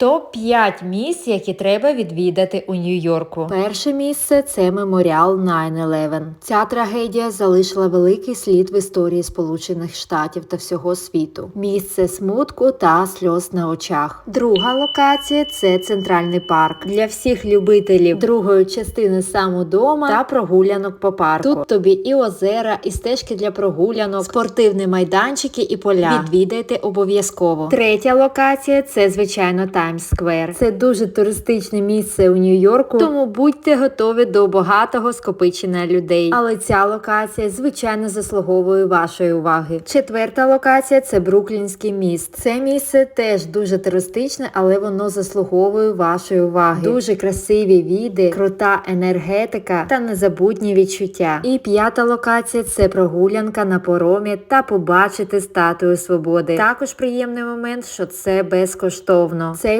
Топ 5 місць, які треба відвідати у Нью-Йорку. Перше місце це меморіал 9-11. Ця трагедія залишила великий слід в історії Сполучених Штатів та всього світу. Місце смутку та сльоз на очах. Друга локація це центральний парк для всіх любителів другої частини самодома та прогулянок по парку. Тут тобі і озера, і стежки для прогулянок, спортивні майданчики і поля. Відвідайте обов'язково. Третя локація це звичайно Таймс Сквер. Це дуже туристичне місце у Нью-Йорку, тому будьте готові до багатого скопичення людей. Але ця локація звичайно заслуговує вашої уваги. Четверта локація це Бруклінський міст. Це місце теж дуже туристичне, але воно заслуговує вашої уваги. Дуже красиві віди, крута енергетика та незабутні відчуття. І п'ята локація це прогулянка на поромі та побачити статую свободи. Також приємний момент, що це безкоштовно. Цей